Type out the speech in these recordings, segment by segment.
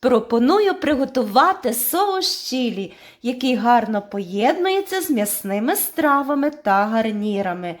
Пропоную приготувати соус чілі, який гарно поєднується з м'ясними стравами та гарнірами.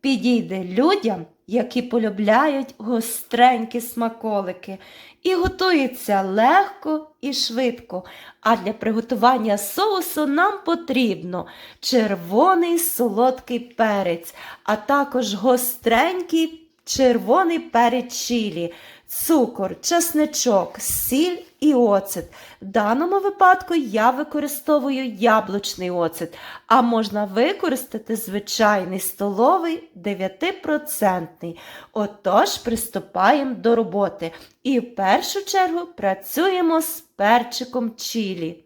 Підійде людям, які полюбляють гостренькі смаколики, і готується легко і швидко. А для приготування соусу нам потрібно червоний солодкий перець, а також гостренький червоний перець чілі, цукор, чесничок, сіль і оцет. В даному випадку я використовую яблучний оцет, а можна використати звичайний столовий 9%. Отож, приступаємо до роботи. І в першу чергу працюємо з перчиком чілі.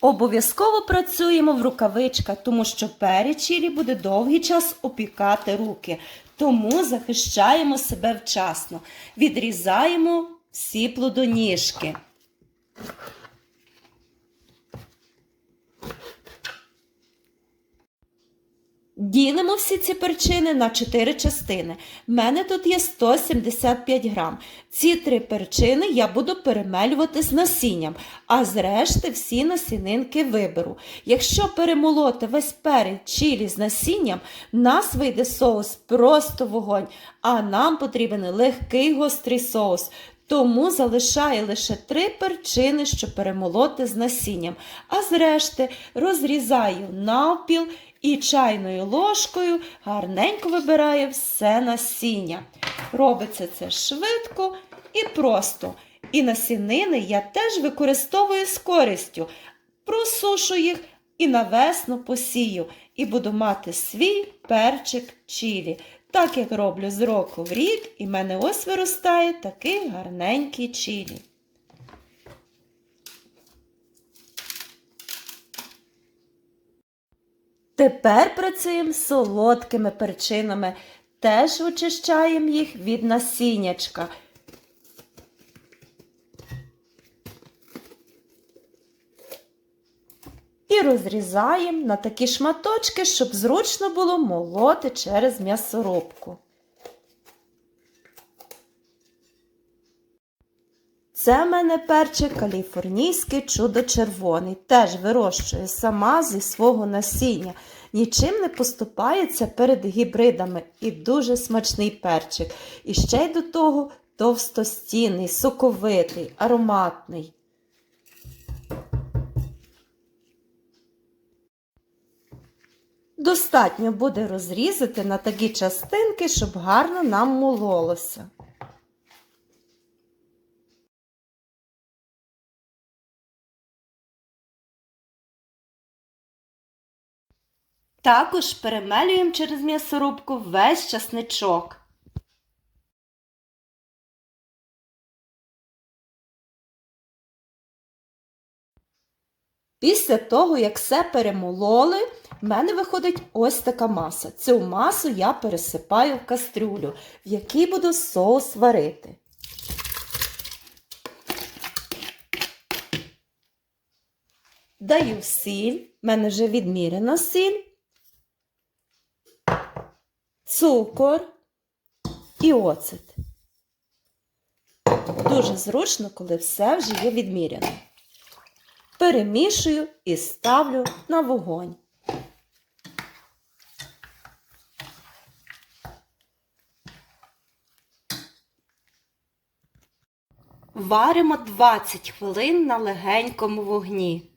Обов'язково працюємо в рукавичках, тому що перець чилі буде довгий час опікати руки. Тому захищаємо себе вчасно. Відрізаємо всі плодоніжки. Ділимо всі ці перчини на 4 частини. В мене тут є 175 грам. Ці три перчини я буду перемелювати з насінням, а зрешти всі насінинки виберу. Якщо перемолоти весь перець чилі з насінням, нас вийде соус просто вогонь, а нам потрібен легкий гострий соус. Тому залишаю лише три перчини, щоб перемолоти з насінням, а зрешти розрізаю навпіл і чайною ложкою гарненько вибираю все насіння. Робиться це швидко і просто. І насінини я теж використовую з користю. Просушу їх і на весну посію, і буду мати свій перчик чилі. Так як роблю з року в рік, і в мене ось виростає такий гарненький чилі. Тепер працюємо з солодкими перчинами. Теж очищаємо їх від насіннячка. І розрізаємо на такі шматочки, щоб зручно було молоти через м'ясорубку. Це в мене перчик каліфорнійський чудо червоний. Теж вирощую сама зі свого насіння. Нічим не поступається перед гібридами і дуже смачний перчик. І ще й до того товстостінний, соковитий, ароматний. Достатньо буде розрізати на такі частинки, щоб гарно нам мололося. Також перемелюємо через м'ясорубку весь часничок. Після того, як все перемололи, в мене виходить ось така маса. Цю масу я пересипаю в кастрюлю, в якій буду соус варити. Даю сіль, в мене вже відміряна сіль, цукор і оцет. Дуже зручно, коли все вже є відміряно. Перемішую і ставлю на вогонь. Варимо 20 хвилин на легенькому вогні.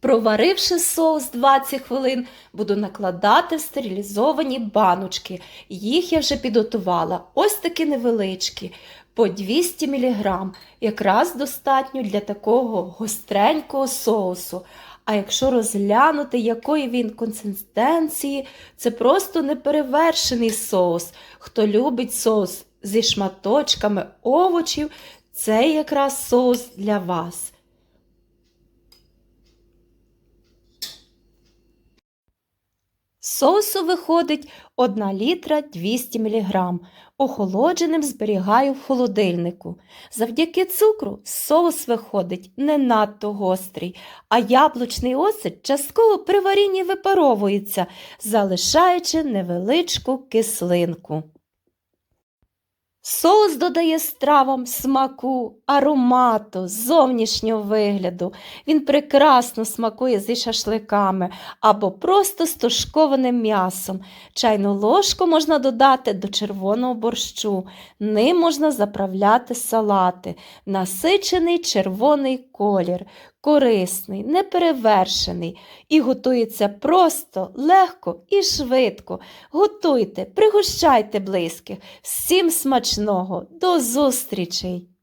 Проваривши соус 20 хвилин, буду накладати в стерилізовані баночки. Їх я вже підготувала. Ось такі невеличкі, по 200 мг. Якраз достатньо для такого гостренького соусу. А якщо розглянути, якої він консистенції, це просто неперевершений соус. Хто любить соус зі шматочками овочів, це якраз соус для вас. Соусу виходить 1 літра 200 мг. Охолодженим зберігаю в холодильнику. Завдяки цукру соус виходить не надто гострий, а яблучний осид частково при варінні випаровується, залишаючи невеличку кислинку. Соус додає стравам смаку, аромату, зовнішнього вигляду. Він прекрасно смакує зі шашликами або просто з м'ясом. Чайну ложку можна додати до червоного борщу. Ним можна заправляти салати. Насичений червоний колір, корисний, неперевершений і готується просто, легко і швидко. Готуйте, пригощайте близьких. Всім смачного, до зустрічей!